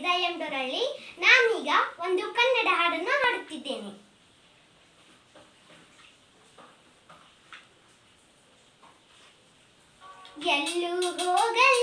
ಹೇಳಿದ ಎಂಟರಲ್ಲಿ ನಾನೀಗ ಒಂದು ಕನ್ನಡ ಹಾಡನ್ನು ಹಾಡುತ್ತಿದ್ದೇನೆ. ಎಲ್ಲೂ ಹೋಗಲಿ